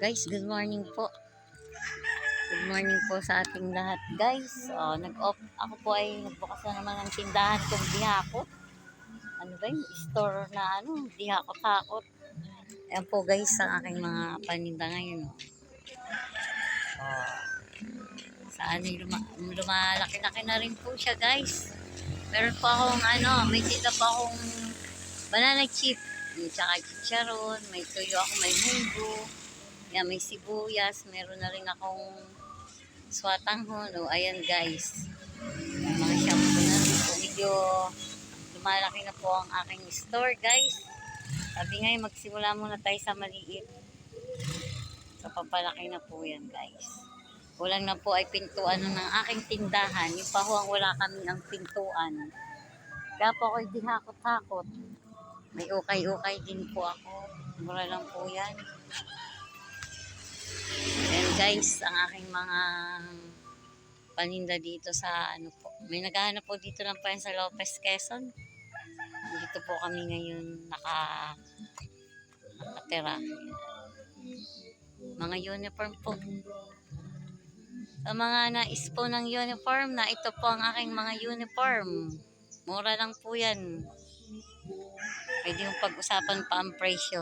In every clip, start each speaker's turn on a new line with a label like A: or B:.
A: Guys, good morning po. Good morning po sa ating lahat, guys. Oh, nag-off ako po ay nagbukas na naman ng tindahan kong dihakot. Ano ba yung store na ano, dihakot-hakot. Ayan po guys, ang aking mga paninda ngayon. Oh. Oh. Saan ay luma lumalaki-laki na rin po siya, guys. Meron po akong ano, may tinda pa akong banana chip. Tsaka chicharon, may tuyo ako, may munggo. Yan, may sibuyas. Meron na rin akong swatanghon. O, ayan guys. Mga shampoo na rin po. Medyo lumalaki na po ang aking store, guys. Sabi nga, magsimula muna tayo sa maliit. So, papalaki na po yan, guys. Kulang na po ay pintuan ng aking tindahan. Yung pahuang wala kami ang pintuan. Kaya po ako'y dihakot-hakot. May ukay-ukay din po ako. Mura lang po yan. Ayan guys, ang aking mga paninda dito sa ano po. May naghahanap po dito lang pa yan sa Lopez, Quezon. Dito po kami ngayon naka nakatira. Mga uniform po. Sa mga nais po ng uniform na ito po ang aking mga uniform. Mura lang po yan. Pwede yung pag-usapan pa ang presyo.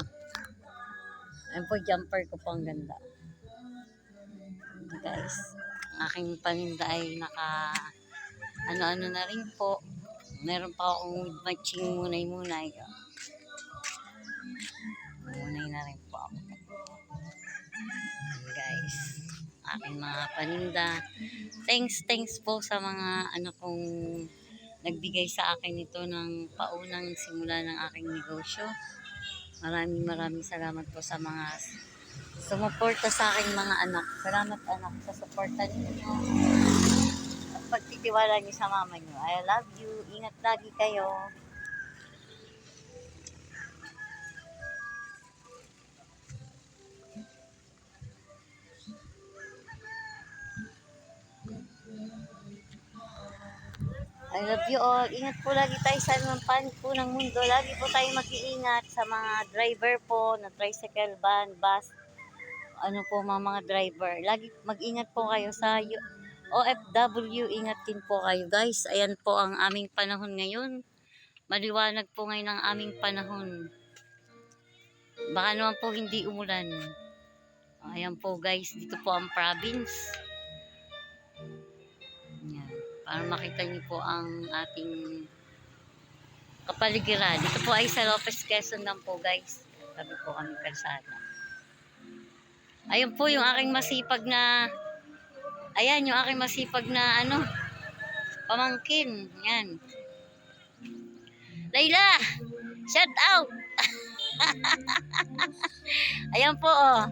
A: Ayan po, jumper ko po ang ganda. Guys, ang aking paninda ay naka ano-ano na rin po. Meron pa akong matching munay-munay. Munay na rin po ako. Guys, aking mga paninda. Thanks, thanks po sa mga ano kong nagbigay sa akin ito ng paunang simula ng aking negosyo. Maraming maraming salamat po sa mga sumuporta sa aking mga anak. Salamat anak sa suporta ninyo. At pagtitiwala niyo sa mama niyo. I love you. Ingat lagi kayo. I love you all. Ingat po lagi tayo sa anumang panig po ng mundo. Lagi po tayo mag-iingat sa mga driver po na tricycle, van, bus. Ano po mga mga driver. Lagi mag-ingat po kayo sa OFW. Ingat din po kayo guys. Ayan po ang aming panahon ngayon. Maliwanag po ngayon ang aming panahon. Baka naman po hindi umulan. Ayan po guys. Dito po ang province. Yan. Para makita niyo po ang ating kapaligiran. Dito po ay sa Lopez Quezon lang po guys. Sabi po kami kalsada. Ayun po yung aking masipag na Ayan yung aking masipag na ano pamangkin. Yan. Layla! Shout out! Ayan po oh.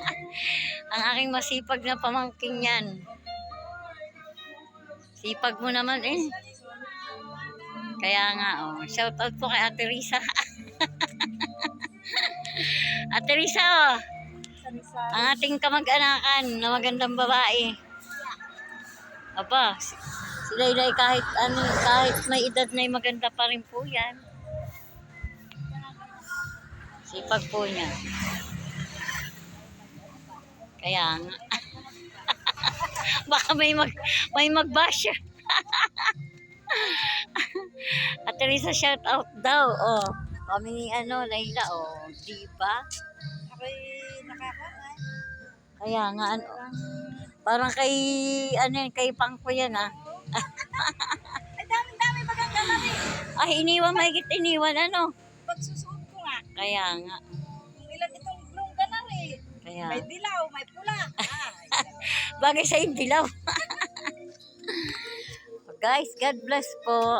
A: ang aking masipag na pamangkin yan. Sipag mo naman eh. Kaya nga, oh. Shout out po kay Ate Risa. Ate Risa, oh. Ang ating kamag-anakan na magandang babae. Aba, si Laylay kahit ano, kahit may edad na maganda pa rin po yan. Sipag po niya. Kaya nga. Baka may mag may magbash. At Teresa shout out daw. Oh, kami ni ano, Layla oh, di ba? Kaya nga ano, parang kay ano yan, kay Pangko yan ah.
B: Ay, dami-dami maganda na rin.
A: Ay, iniwan, mahigit iniwan ano.
B: Pagsusuot ko nga,
A: Kaya nga,
B: kung ilan itong lungga na rin.
A: kaya.
B: May dilaw, may pula. Ay,
A: Bagay sa yung dilaw. Guys, God bless po.